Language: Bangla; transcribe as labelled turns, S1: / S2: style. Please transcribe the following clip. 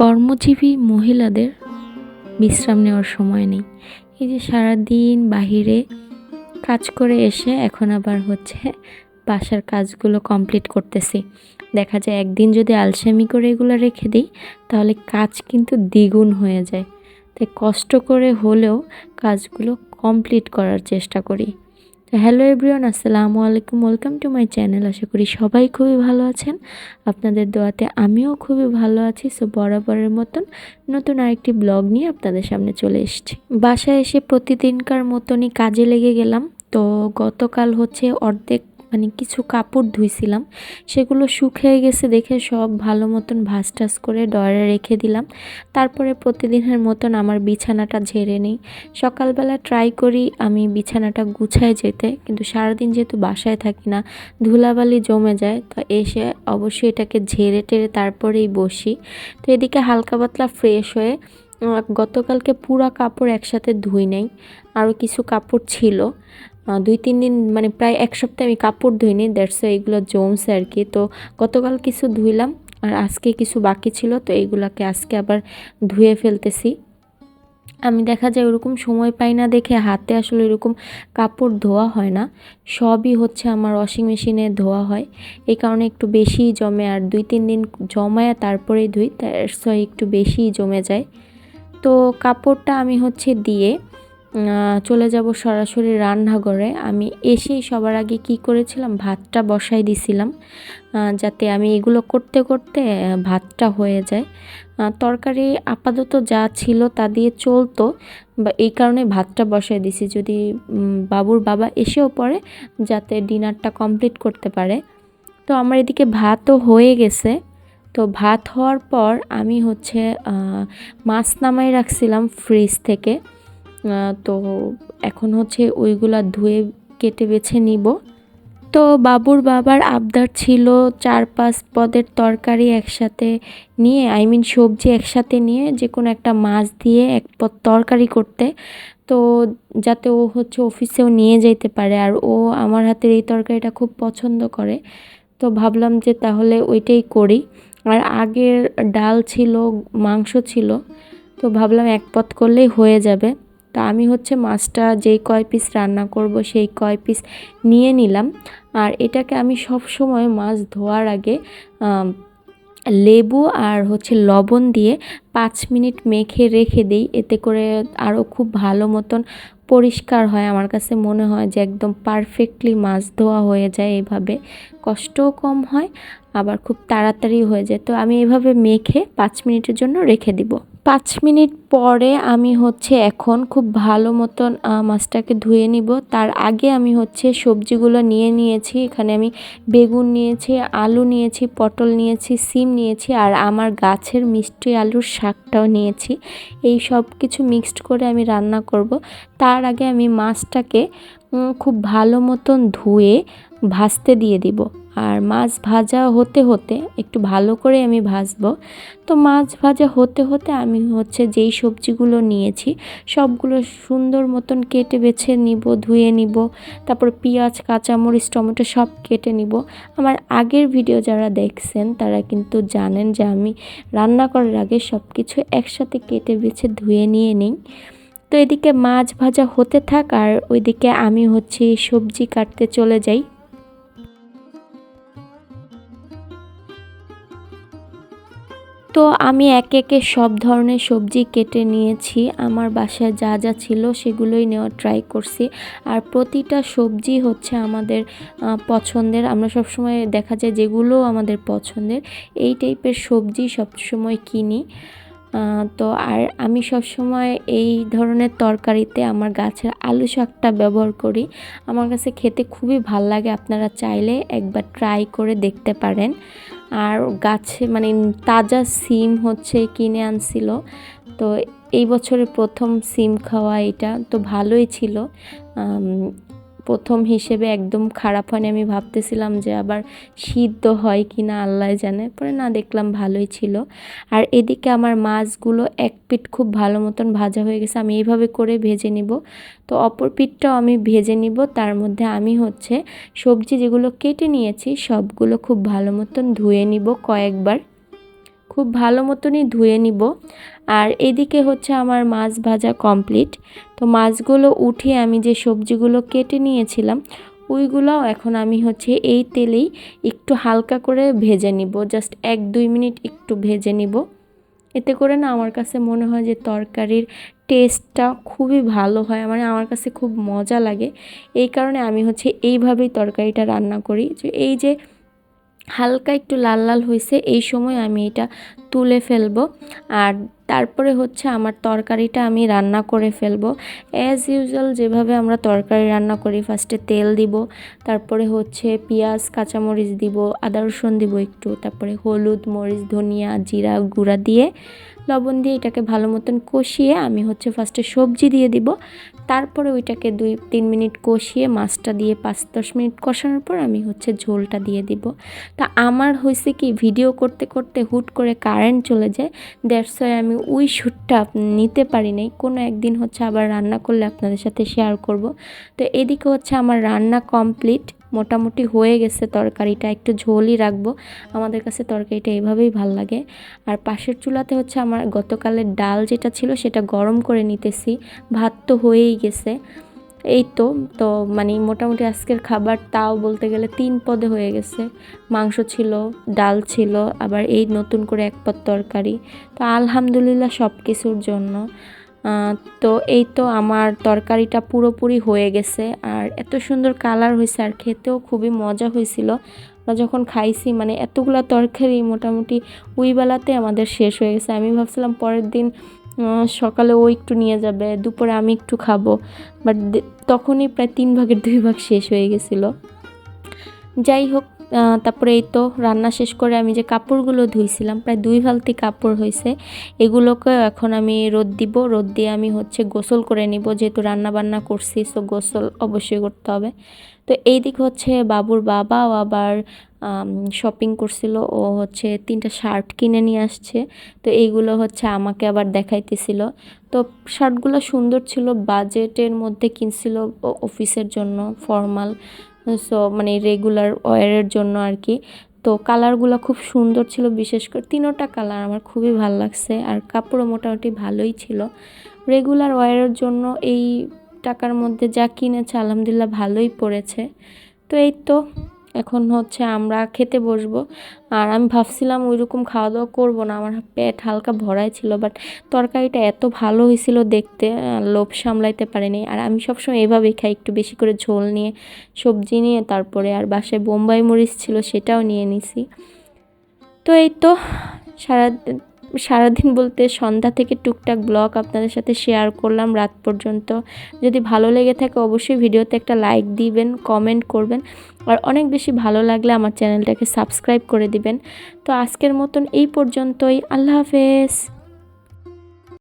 S1: কর্মজীবী মহিলাদের বিশ্রাম নেওয়ার সময় নেই। এই যে সারাদিন বাহিরে কাজ করে এসে এখন আবার হচ্ছে বাসার কাজগুলো কমপ্লিট করতেছি। দেখা যায় একদিন যদি আলসেমি করে এগুলো রেখে দিই, তাহলে কাজ কিন্তু দ্বিগুণ হয়ে যায়। তাই কষ্ট করে হলেও কাজগুলো কমপ্লিট করার চেষ্টা করি। তো হ্যালো এভরিওয়ান, আসসালামু আলাইকুম। Welcome to my channel. আশা করি সবাই খুবই ভালো আছেন। আপনাদের দোয়াতে আমিও খুবই ভালো আছি। সো বরাবরের মতন নতুন আরেকটি ব্লগ নিয়ে আপনাদের সামনে চলে এসেছি। বাসায় এসে প্রতিদিনকার মতনই কাজে লেগে গেলাম। তো গতকাল হচ্ছে অর্ধেক মানে কিছু কাপড় ধুইছিলাম, সেগুলো শুকিয়ে গেছে দেখে সব ভালো মতন ভাস টাস করে ডয়ারে রেখে দিলাম। তারপরে প্রতিদিনের মতন আমার বিছানাটা ঝেড়ে নিই। সকালবেলা ট্রাই করি আমি বিছানাটা গুছায় যেতে, কিন্তু সারাদিন যেহেতু বাসায় থাকি না, ধুলাবালি জমে যায়, তো এসে অবশ্যই এটাকে ঝেড়ে টেরে তারপরেই বসি। তো এদিকে হালকা পাতলা ফ্রেশ হয়ে গতকালকে পুরা কাপড় একসাথে ধুই নেই, আরও কিছু কাপড় ছিল। দুই, তিন দিন মানে প্রায় এক সপ্তাহে আমি কাপড় ধুইনি দ্যাটস এইগুলো জমছে আর কি। তো গতকাল কিছু ধুইলাম, আর আজকে কিছু বাকি ছিল, তো এইগুলাকে আজকে আবার ধুয়ে ফেলতেছি। আমি দেখা যায় ওরকম সময় পাই না দেখে হাতে আসলে এরকম কাপড় ধোয়া হয় না, সবই হচ্ছে আমার ওয়াশিং মেশিনে ধোয়া হয়। এই কারণে একটু বেশিই জমে, আর দুই, তিন দিন জমায় তারপরেই ধুই তার একটু বেশিই জমে যায়। তো কাপড়টা আমি হচ্ছে দিয়ে চলে যাব সরাসরি রান্নাঘরে। আমি এসেই সবার আগে কি করেছিলাম? ভাতটা বসাই দিছিলাম যাতে আমি এগুলো করতে করতে ভাতটা হয়ে যায়। তরকারি আপাতত যা ছিল তা দিয়ে চলতো, বা এই কারণে ভাতটা বসাই দিছি। যদি বাবুর বাবা এসেও পড়ে, যাতে ডিনারটা কমপ্লিট করতে পারে। তো আমার এদিকে ভাতও হয়ে গেছে। তো ভাত হওয়ার পর আমি হচ্ছে মাছ নামাই রাখছিলাম ফ্রিজ থেকে। তো এখন হচ্ছে ওইগুলা ধুয়ে কেটে বেছে নিব। তো বাবুর বাবার আবদার ছিল চার পাঁচ পদের তরকারি একসাথে নিয়ে আই মিন সবজি একসাথে নিয়ে যে কোনো একটা মাছ দিয়ে এক পদ তরকারি করতে। তো যাতে ও হচ্ছে অফিসেও নিয়ে যেতে পারে আর ও আমার হাতের এই তরকারিটা খুব পছন্দ করে। তো ভাবলাম যে তাহলে ওইটাই করি। আর আগের ডাল ছিল, মাংস ছিল, তো ভাবলাম এক পথ করলেই হয়ে যাবে। তা আমি হচ্ছে মাছটা যেই কয় পিস রান্না করব, সেই কয় পিস নিয়ে নিলাম। আর এটাকে আমি সব সময় মাছ ধোয়ার আগে লেবু আর হচ্ছে লবণ দিয়ে পাঁচ মিনিট মেখে রেখে দিই। এতে করে আরও খুব ভালো মতন পরিষ্কার হয়। আমার কাছে মনে হয় যে একদম পারফেক্টলি মাছ ধোয়া হয়ে যায় এভাবে। কষ্টও কম হয়, আবার খুব তাড়াতাড়ি হয়ে যায়। তো আমি এভাবে মেখে পাঁচ মিনিটের জন্য রেখে দিব। পাঁচ মিনিট পরে আমি হচ্ছে এখন খুব ভালো মতন মাছটাকে ধুয়ে নিব। তার আগে আমি হচ্ছে সবজিগুলো নিয়ে নিয়েছি। এখানে আমি বেগুন নিয়েছি, আলু নিয়েছি, পটল নিয়েছি, সিম নিয়েছি আর আমার গাছের মিষ্টি আলুর শাকটাও নিয়েছি। এই সব কিছু মিক্সড করে আমি রান্না করব। তার আগে আমি মাছটাকে খুব ভালো মতন ধুয়ে ভাজতে দিয়ে দিব। আর মাছ ভাজা হতে হতে, একটু ভালো করে আমি ভাজবো। তো মাছ ভাজা হতে হতে আমি হচ্ছে যেই সবজিগুলো নিয়েছি, সবগুলো সুন্দর মতন কেটে বেছে নিব, ধুয়ে নিব। তারপর পেঁয়াজ, কাঁচামরিচ, টমেটো সব কেটে নিব। আমার আগের ভিডিও যারা দেখছেন, তারা কিন্তু জানেন যে আমি রান্না করার আগে সব কিছু একসাথে কেটে বেছে ধুয়ে নিয়ে নিই। তো এদিকে মাছ ভাজা হতে থাক আর ওইদিকে আমি হচ্ছে সবজি কাটতে চলে যাই। তো আমি একে একে সব ধরনের সবজি কেটে নিয়েছি। আমার বাসায় যা যা ছিল সেগুলোই নেওয়ার ট্রাই করছি। আর প্রতিটা সবজি হচ্ছে আমাদের পছন্দের। আমরা সবসময় দেখা যায় যেগুলো আমাদের পছন্দের, এই টাইপের সবজি সবসময় কিনি। তো আর আমি সবসময় এই ধরনের তরকারিতে আমার গাছের আলু শাকটা ব্যবহার করি। আমার কাছে খেতে খুবই ভালো লাগে, আপনারা চাইলে একবার ট্রাই করে দেখতে পারেন। আর গাছে মানে তাজা সিম হচ্ছে কিনে আনছিল। তো এই বছরের প্রথম সিম খাওয়া এটা, তো ভালোই ছিল। প্রথম হিসেবে একদম খারাপ হয়নি। আমি ভাবতেছিলাম যে আবার সিদ্ধ হয় কি না আল্লাহ জানে। পরে না, দেখলাম ভালোই ছিল। আর এদিকে আমার মাছগুলো এক পিঠ খুব ভালো মতন ভাজা হয়ে গেছে। আমি এইভাবে করে ভেজে নিব। তো অপর পিঠটাও আমি ভেজে নিব। তার মধ্যে আমি হচ্ছে সবজি যেগুলো কেটে নিয়েছি, সবগুলো খুব ভালো মতন ধুয়ে নিব কয়েকবার। খুব ভালো মতনই ধুয়ে নিব। আর এদিকে হচ্ছে আমার মাছ ভাজা কমপ্লিট। তো মাছগুলো উঠে আমি যে সবজিগুলো কেটে নিয়েছিলাম, ওইগুলোও এখন আমি হচ্ছে এই তেলেই একটু হালকা করে ভেজে নিব। জাস্ট এক দুই মিনিট একটু ভেজে নিব। এতে করে না আমার কাছে মনে হয় যে তরকারির টেস্টটা খুবই ভালো হয়। মানে আমার কাছে খুব মজা লাগে। এই কারণে আমি হচ্ছে এইভাবেই তরকারিটা রান্না করি। যে এই যে হালকা একটু লাল লাল হয়েছে এই সময় আমি এটা তুলে ফেলব। আর তারপরে হচ্ছে আমার তরকারিটা আমি রান্না করে ফেলব। অ্যাজ ইউজুয়াল যেভাবে আমরা তরকারি রান্না করি ফার্স্টে তেল দিব, তারপরে হচ্ছে পেঁয়াজ, কাঁচামরিচ দিব, আদা রসুন দিব একটু, তারপরে হলুদ, মরিচ, ধনিয়া, জিরা গুঁড়া দিয়ে লবণ দিয়ে এটাকে ভালো মতন কষিয়ে আমি হচ্ছে ফার্স্টে সবজি দিয়ে দিব। তারপরে ওইটাকে দুই, তিন মিনিট কষিয়ে মাছটা দিয়ে পাঁচ, দশ মিনিট কষানোর পর আমি হচ্ছে ঝোলটা দিয়ে দিব। তা আমার হয়েছে কি ভিডিও করতে করতে হুট করে কারেন্ট চলে যায় ওয়াই আমি ওই শ্যুটটা নিতে পারি নাই। কোনো একদিন হচ্ছে আবার রান্না করলে আপনাদের সাথে শেয়ার করব। তো এদিকে হচ্ছে আমার রান্না কমপ্লিট মোটামুটি হয়ে গেছে তরকারিটা। একটু ঝোলই রাখব। আমাদের কাছে তরকারিটা এভাবেই ভালো লাগে। আর পাশের চুলাতে হচ্ছে আমার গতকালের ডাল যেটা ছিল সেটা গরম করে নিতেছি। ভাত তো হয়েই গেছে। এই তো তো মানে মোটামুটি আজকের খাবার তাও বলতে গেলে তিন পদে হয়ে গেছে। মাংস ছিল, ডাল ছিল, আবার এই নতুন করে এক পদ তরকারি। তো আলহামদুলিল্লাহ সব কিছুর জন্য। তো এই তো আমার তরকারিটা পুরোপুরি হয়ে গেছে। আর এত সুন্দর কালার হয়েছে আর খেতেও খুবই মজা হয়েছিল। আমরা যখন খাইছি মানে এতগুলা তরকারি মোটামুটি ওইবেলাতে আমাদের শেষ হয়ে গেছে। আমি ভাবছিলাম পরের দিন সকালে ও একটু নিয়ে যাবে, দুপুরে আমি একটু খাব। বাট তখনই প্রায় তিন ভাগের দুই ভাগ শেষ হয়ে গেছিল। যাই হোক তারপরে এই তো রান্না শেষ করে আমি যে কাপড়গুলো ধুইছিলাম, প্রায় দুই বালতি কাপড় হয়েছে। এগুলোকে এখন আমি রোদ দিব, রোদ দিয়ে আমি হচ্ছে গোসল করে নিব। যেহেতু রান্না বান্না করছি সো গোসল অবশ্যই করতে হবে। তো এই দিক হচ্ছে বাবুর বাবাও আবার শপিং করছিল। ও হচ্ছে তিনটা শার্ট কিনে নিয়ে আসছে। তো এইগুলো হচ্ছে আমাকে আবার দেখাইতেছিল। তো শার্টগুলো সুন্দর ছিল বাজেটের মধ্যে কিনছিল অফিসের জন্য ফর্মাল সো মানে রেগুলার ওয়ারের জন্য আর কি তো কালারগুলো খুব সুন্দর ছিল, বিশেষ করে তিনোটা কালার আমার খুবই ভালো লাগছে। আর কাপড়ও মোটামুটি ভালোই ছিল। রেগুলার ওয়ারের জন্য এই টাকার মধ্যে যা কিনেছে, আলহামদুলিল্লাহ ভালোই পড়েছে। তো এই তো এখন হচ্ছে আমরা খেতে বসবো। আর আমি ভাবছিলাম ওই রকম খাওয়া দাওয়া করব না, আমার পেট হালকা ভরাই ছিল বাট তরকারিটা এত ভালো হয়েছিল দেখতে লোভ সামলাইতে পারিনি। আর আমি সবসময় এভাবেই খাই, একটু বেশি করে ঝোল নিয়ে, সবজি নিয়ে, তারপরে আর বাসায় বোম্বাই মরিচ ছিল সেটাও নিয়ে নিছি। তো এই তো, সারা সারাদিন বলতে সন্ধ্যা থেকে টুকটাক ব্লগ আপনাদের সাথে শেয়ার করলাম রাত পর্যন্ত। যদি ভালো লেগে থাকে অবশ্যই ভিডিওতে একটা লাইক দিবেন, কমেন্ট করবেন। আর অনেক বেশি ভালো লাগলে আমার চ্যানেলটাকে সাবস্ক্রাইব করে দিবেন। তো আজকের মতন এই পর্যন্তই। আল্লাহ হাফেজ।